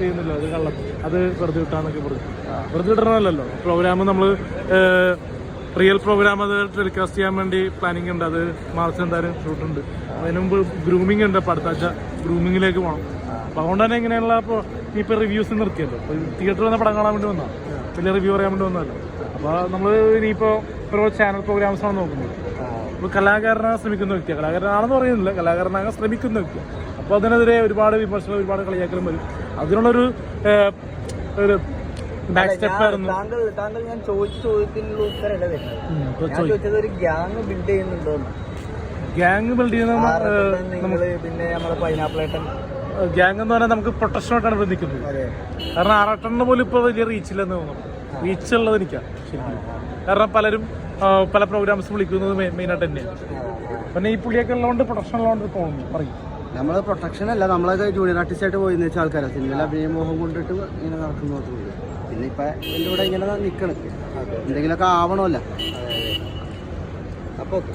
ചെയ്യുന്നില്ല. അത് കള്ളം. അത് പ്രോഗ്രാം നമ്മൾ റിയൽ പ്രോഗ്രാം അത് ടെലികാസ്റ്റ് ചെയ്യാൻ വേണ്ടി പ്ലാനിങ് ഉണ്ട്. അത് മാർച്ച് എന്തായാലും ഷൂട്ട് ഉണ്ട്. അതിന് മുമ്പ് ഗ്രൂമിംഗ് ഉണ്ട്. അപ്പോൾ അടുത്ത ആഴ്ച ഗ്രൂമിങ്ങിലേക്ക് പോകണം അപ്പൊ അതുകൊണ്ട് തന്നെ ഇങ്ങനെയുള്ള ഇപ്പോൾ ഇപ്പൊ റിവ്യൂസ് നിർത്തിയല്ലോ. അപ്പോൾ തിയേറ്ററിൽ വന്ന പടം കാണാൻ വേണ്ടി വന്നാ വലിയ റിവ്യൂ പറയാൻ വേണ്ടി വന്നല്ലോ അപ്പോൾ നമ്മൾ ഇനിയിപ്പോൾ ഓരോ ചാനൽ പ്രോഗ്രാംസാണ് നോക്കുന്നത്. ഇപ്പോൾ കലാകാരനാകാൻ ശ്രമിക്കുന്ന വ്യക്തിയാണ് കലാകാരനാണെന്ന് പറയുന്നില്ല. കലാകാരനാകാൻ ശ്രമിക്കുന്ന വ്യക്തി അപ്പോൾ അതിനെതിരെ ഒരുപാട് വിമർശനം ഒരുപാട് കളിയാക്കലും വരും. അതിനുള്ളൊരു ഒരു ബാക്ക് സ്റ്റെപ്പ് ആയിരുന്നു. താങ്കൾ താങ്കൾ ഞാൻ ചോദിച്ച ചോദ്യത്തിനുള്ള ഉത്തരമല്ല ഞാൻ ചോദിച്ചത് ഒരു ഗ്യാങ് ബിൽഡ് ചെയ്യുന്നുണ്ടോ ഗ്യാങ് ബിൽഡ് ചെയ്യുന്ന പിന്നെ നമ്മുടെ പൈനാപ്പിൾ ഏട്ടൻ ഗ്യാങ് എന്ന് പറഞ്ഞാൽ നമുക്ക് പ്രൊട്ടക്ഷനായിട്ടാണ് ഇവിടെ നിൽക്കുന്നത് അതെ. കാരണം ആറാട്ടെണ്ണ പോലും ഇപ്പോൾ വലിയ റീച്ചില്ലെന്ന് തോന്നുന്നു. റീച്ച് ഉള്ളത് എനിക്കാണ് ശരിക്കും. കാരണം പലരും പല പ്രോഗ്രാംസ് വിളിക്കുന്നത് മെയിനായിട്ട് തന്നെയാണ്. പിന്നെ ഈ പുള്ളിയൊക്കെ ഉള്ളതുകൊണ്ട് പ്രൊട്ടക്ഷൻ ഉള്ളതുകൊണ്ട് തോന്നുന്നു പറയും. നമ്മൾ പ്രൊട്ടക്ഷൻ അല്ല നമ്മളൊക്കെ ജൂനിയർ ആർട്ടിസ്റ്റ് ആയിട്ട് പോയി വെച്ചാൽ ആൾക്കാരാണ് സിനിമയിൽ അഭിനയമോഹം കൊണ്ടിട്ട് ഇങ്ങനെ നടക്കുന്നു മാത്രമേ പിന്നെ ഇപ്പൊ എന്റെ കൂടെ ഇങ്ങനെ നിൽക്കണം എന്തെങ്കിലുമൊക്കെ ആവണമല്ല. അപ്പൊ ഓക്കെ